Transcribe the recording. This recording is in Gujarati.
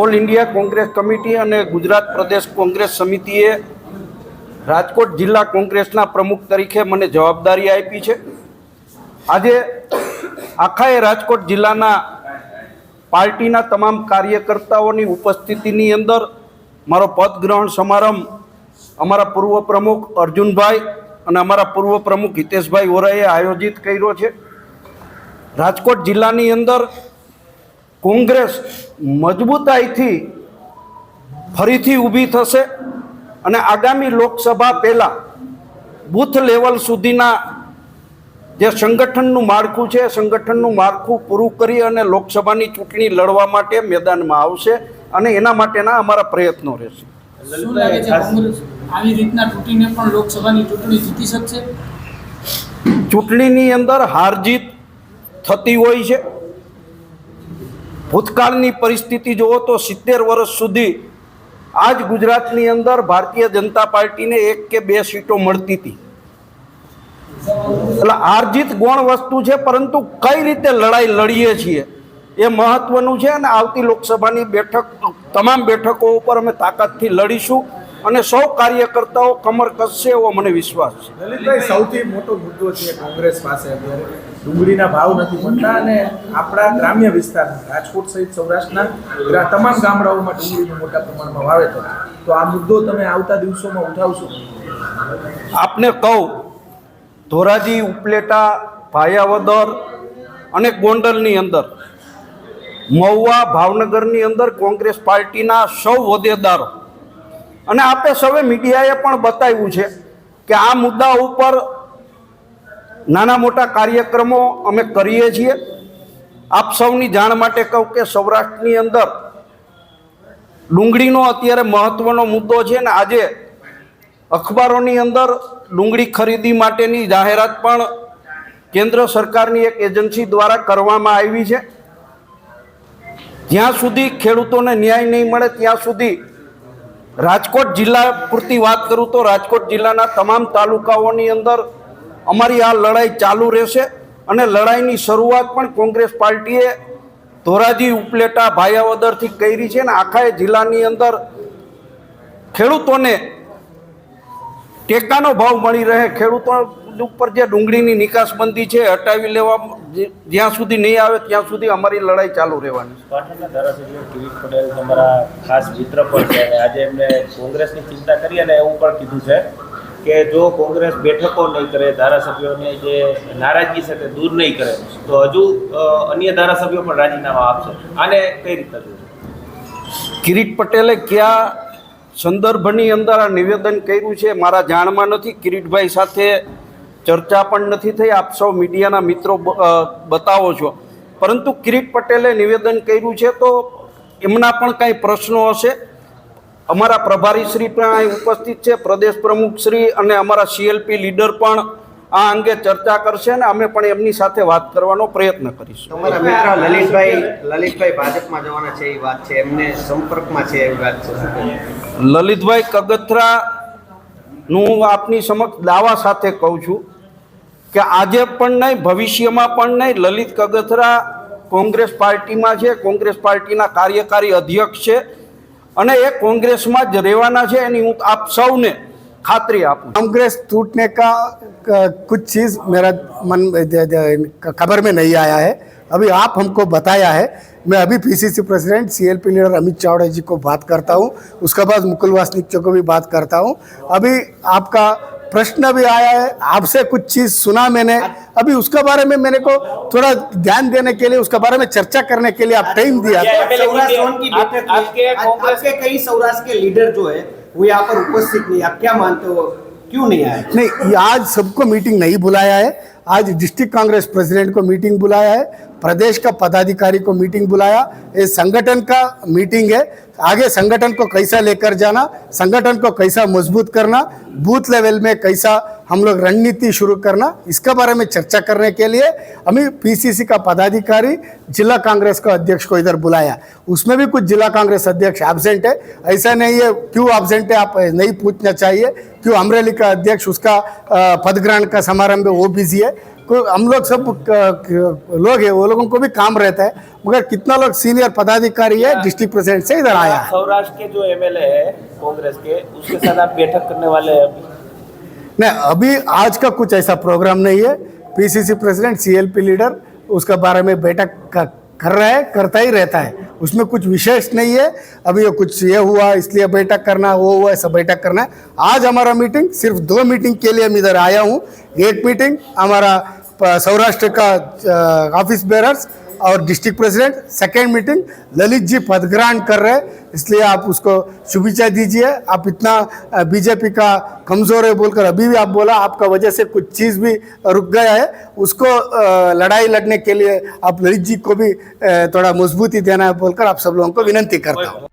ઓલ ઇન્ડિયા કોંગ્રેસ કમિટી અને ગુજરાત પ્રદેશ કોંગ્રેસ સમિતિએ રાજકોટ જિલ્લા કોંગ્રેસના પ્રમુખ તરીકે મને જવાબદારી આપી છે. આજે આખાએ રાજકોટ જિલ્લાના પાર્ટીના તમામ કાર્યકર્તાઓની ઉપસ્થિતિની અંદર મારો પદગ્રહણ સમારંભ અમારા પૂર્વ પ્રમુખ અર્જુનભાઈ અને અમારા પૂર્વ પ્રમુખ હિતેશભાઈ ઓરાએ આયોજિત કર્યો છે. રાજકોટ જિલ્લાની અંદર કોંગ્રેસ મજબૂતાઈથી ફરીથી ઊભી થશે અને આગામી લોકસભા પહેલાં બૂથ લેવલ સુધીના જે સંગઠનનું માળખું છે એ સંગઠનનું માળખું પૂરું કરી અને લોકસભાની ચૂંટણી લડવા માટે મેદાનમાં આવશે અને એના માટેના અમારા પ્રયત્નો રહેશે. આવી રીતના તૂટીને પણ લોકસભાની ચૂંટણી જીતી શકશે? ચૂંટણીની અંદર હાર જીત થતી હોય છે. ભૂતકાળની પરિસ્થિતિ જુઓ તો સિત્તેર વર્ષ સુધી આજ ગુજરાતની અંદર ભારતીય જનતા પાર્ટીને એક કે બે સીટો મળતી હતી. એટલે આર્જિત જીત ગૌણ વસ્તુ છે, પરંતુ કઈ રીતે લડાઈ લડીએ છીએ એ મહત્વનું છે અને આવતી લોકસભાની બેઠક, તમામ બેઠકો ઉપર અમે તાકાતથી લડીશું. અને સૌ કાર્યકર્તાઓ કમર કસશે એવો મને વિશ્વાસ છે. લલિતભાઈ સૌથી મોટો મુદ્દો છે કોંગ્રેસ પાસે ડુંગળીના ભાવ નથી મળતા અને આપણા ગ્રામ્ય વિસ્તારમાં રાજકોટ સહિત સૌરાષ્ટ્રના તમામ ગામડાઓમાં ડુંગળીનું મોટા પ્રમાણમાં વાવેતર તો આ મુદ્દો તમે આવતા દિવસોમાં ઉઠાવશો? આપને કહું ધોરાજી ઉપલેટા ભાયાવદર અને ગોંડલની અંદર મહુવા ભાવનગરની અંદર કોંગ્રેસ પાર્ટીના સૌ હોદ્દેદારો અને આપણે સૌએ મીડિયાએ પણ બતાવ્યું છે કે આ મુદ્દા ઉપર નાના મોટા કાર્યક્રમો અમે કરીએ છીએ. આપ સૌની જાણ માટે કહું કે સૌરાષ્ટ્રની અંદર ડુંગળીનો અત્યારે મહત્ત્વનો મુદ્દો છે ને આજે અખબારોની અંદર ડુંગળી ખરીદી માટેની જાહેરાત પણ કેન્દ્ર સરકારની એક એજન્સી દ્વારા કરવામાં આવી છે. જ્યાં સુધી ખેડૂતોને ન્યાય નહીં મળે, ત્યાં સુધી રાજકોટ જિલ્લા પૂરતી વાત કરું તો રાજકોટ જિલ્લાના તમામ તાલુકાઓની અંદર અમારી આ લડાઈ ચાલુ રહેશે અને લડાઈની શરૂઆત પણ કોંગ્રેસ પાર્ટીએ ધોરાજી ઉપલેટા ભાયાવદરથી કરી છે અને આખા જિલ્લાની અંદર ખેડૂતોને ટેકાનો ભાવ મળી રહે, ખેડૂતો ઉપર જે ડુંગળીની નિકાસબંધી છે હટાવી લેવા જ્યાં સુધી નહીં આવે ત્યાં સુધી અમારી લડાઈ ચાલુ રહેવાની છે. પાટણના ધારાસભ્ય કિરીટ પટેલ તમારા ખાસ મિત્ર પણ છે અને આજે એમને કોંગ્રેસની ચિંતા કરી અને એવું પણ કીધું છે કે જો કોંગ્રેસ બેઠકો નહીં કરે ધારાસભ્યોને જે નારાજગી છે તે દૂર નહીં કરે તો હજુ અન્ય ધારાસભ્યો પણ રાજીનામા આપશે. આને કઈ રીતે જોશો કિરીટ પટેલે કયા સંદર્ભની અંદર આ નિવેદન કર્યું છે મારા જાણમાં નથી. કિરીટભાઈ સાથે ચર્ચા પણ નથી થઈ. આપ સૌ મીડિયાના મિત્રો બતાવો છો. પરંતુ કિરીટ પટેલે નિવેદન કર્યું છે તો એમના પણ કાંઈ પ્રશ્નો હશે. અમારા પ્રભારી શ્રી પણ અહીં ઉપસ્થિત છે. પ્રદેશ પ્રમુખ શ્રી અને અમારા સીએલપી લીડર પણ આ અંગે ચર્ચા કરશે અને અમે પણ એમની સાથે વાત કરવાનો પ્રયત્ન કરીશું. તમારા મિત્ર લલિતભાઈ લલિતભાઈ ભાજપમાં જવાના છે એ વાત છે. એમને સંપર્કમાં છે એવી વાત છે. લલિતભાઈ કગથરા હું આપની સમક્ષ દાવા સાથે કહું છું. કે આજે પણ નહીં ભવિષ્યમાં પણ નહીં લલિત કગથરા કોંગ્રેસ પાર્ટીમાં છે કોંગ્રેસ પાર્ટીના કાર્યકારી અધ્યક્ષ છે અને એ કોંગ્રેસમાં જ રહેવાના છે એની હું આપ સૌને ખાતરી આપું છું. कांग्रेस टूटने का क- कुछ चीज़ मेरा मन द- द- खबर में नहीं आया है अभी आप हमको बताया है मैं अभी PCC president CLP leader Amit Chavda ji को बात करता हूँ उसके बाद मुकुल वासनिक को भी बात करता हूँ अभी आपका प्रश्न भी आया है आपसे कुछ चीज़ सुना मैंने। अभी उसके बारे में मैंने को थोड़ा ध्यान देने के लिए उसके बारे में चर्चा करने के लिए आप टाइम दिया। आपके कई सौराष्ट्र के लीडर जो है वो यहाँ पर उपस्थित नहीं। आप क्या मानते हो? क्यों नहीं आया नहीं आज सबको मीटिंग नहीं बुलाया है। आज डिस्ट्रिक्ट कांग्रेस प्रेसिडेंट को मीटिंग बुलाया है। प्रदेश का पदाधिकारी को मीटिंग बुलाया। ये संगठन का मीटिंग है। आगे संगठन को कैसा लेकर जाना संगठन को कैसा मजबूत करना बूथ लेवल में कैसा हम लोग रणनीति शुरू करना, इसके बारे में चर्चा करने के लिए हमें पीसीसी का पदाधिकारी जिला कांग्रेस का अध्यक्ष को इधर बुलाया। उसमें भी कुछ जिला कांग्रेस अध्यक्ष एबसेंट है। ऐसा नहीं है, क्यों एबसेंट है, आप नहीं पूछना चाहिए। क्यों अमरेली का अध्यक्ष, उसका पद ग्रहण का समारंभ वो बिज़ी है। हम लोग सब लोग है, वो लोगों को भी काम रहता है। मगर कितना लोग सीनियर पदाधिकारी है डिस्ट्रिक्ट प्रेसिडेंट से इधर आया। सौराष्ट्र के जो एमएलए है, कांग्रेस के, उसके साथ आप बैठक करने वाले हैं नहीं, अभी आज का कुछ ऐसा प्रोग्राम नहीं है। पीसीसी प्रेसिडेंट सीएलपी लीडर उसके बारे में बैठक कर रहा है, करता ही रहता है। उसमें कुछ विशेष नहीं है। अभी ये कुछ ये हुआ, इसलिए बैठक करना, वो हुआ, ऐसा बैठक करना है। आज हमारा मीटिंग सिर्फ़ दो मीटिंग के लिए मैं इधर आया हूँ। एक मीटिंग हमारा सौराष्ट्र का ऑफ़िस बेरर्स और district president second meeting Lalit ji पदग्रहण कर रहे इसलिए आप उसको शुभेच्छा दीजिए। आप इतना बीजेपी का कमज़ोर है बोलकर अभी भी आप बोला, आपका वजह से कुछ चीज़ भी रुक गया है। उसको लड़ाई लड़ने के लिए आप ललित जी को भी थोड़ा मजबूती देना है बोलकर आप सब लोगों को विनंती करता हूँ।